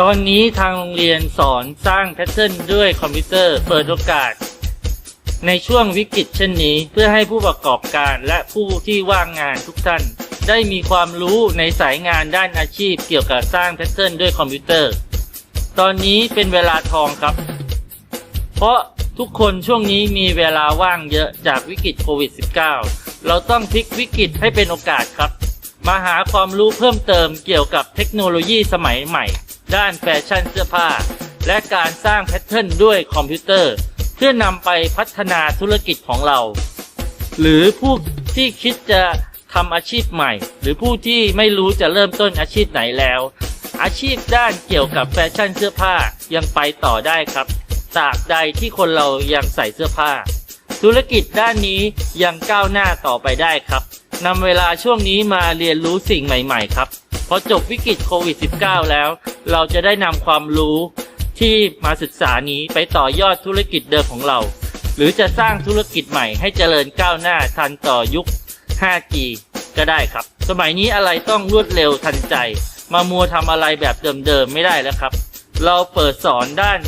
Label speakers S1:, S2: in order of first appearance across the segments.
S1: ตอนนี้ทางโรงเรียนสอนสร้างแพทเทิร์นด้วยคอมพิวเตอร์เปิดโอกาส ในช่วงวิกฤตเช่นนี้ เพื่อให้ผู้ประกอบการและผู้ที่ว่างงานทุกท่าน ได้มีความรู้ในสายงานด้านอาชีพเกี่ยวกับสร้างแพทเทิร์นด้วยคอมพิวเตอร์ ตอนนี้เป็นเวลาทองครับ เพราะทุกคนช่วงนี้มีเวลาว่างเยอะจากวิกฤตโควิด -19 เราต้องพลิกวิกฤตให้เป็นโอกาสครับ มาหาความรู้เพิ่มเติมเกี่ยวกับเทคโนโลยีสมัยใหม่ ด้านแฟชั่นเสื้อผ้า และการสร้างแพทเทิร์นด้วยคอมพิวเตอร์ เพื่อนำไปพัฒนาธุรกิจของเรา หรือผู้ที่คิดจะทำอาชีพใหม่ หรือผู้ที่ไม่รู้จะเริ่มต้นอาชีพไหนแล้ว อาชีพด้านเกี่ยวกับแฟชั่นเสื้อผ้ายังไปต่อได้ครับตราบใดที่คนเรายังใส่เสื้อผ้า ธุรกิจด้านนี้ยังก้าวหน้าต่อไปได้ครับ นำเวลาช่วงนี้มาเรียนรู้สิ่งใหม่ ๆ ครับพอจบวิกฤตโควิด -19 แล้ว เราจะได้นำความรู้ที่มาศึกษานี้ไปต่อยอดธุรกิจเดิมของเรา หรือจะสร้างธุรกิจใหม่ให้เจริญก้าวหน้าทันต่อยุค 5G ก็ได้ครับ สมัยนี้อะไรต้องรวดเร็วทันใจ มามัวทำอะไรแบบเดิมๆไม่ได้แล้วครับ เราเปิดสอนด้าน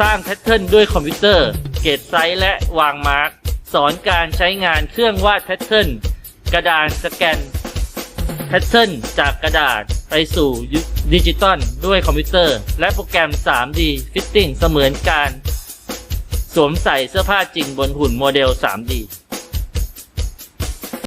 S1: สร้างแพทเทิร์นด้วยคอมพิวเตอร์ เกตไซส์และวางมาร์กสอนการใช้งานเครื่องวาดแพทเทิร์น กระดานสแกนแพทเทิร์นจากกระดาษไปสู่ดิจิตอลด้วยคอมพิวเตอร์ และโปรแกรม 3D Fitting เสมือนการ สวมใส่เสื้อผ้าจริงบนหุ่นโมเดล 3D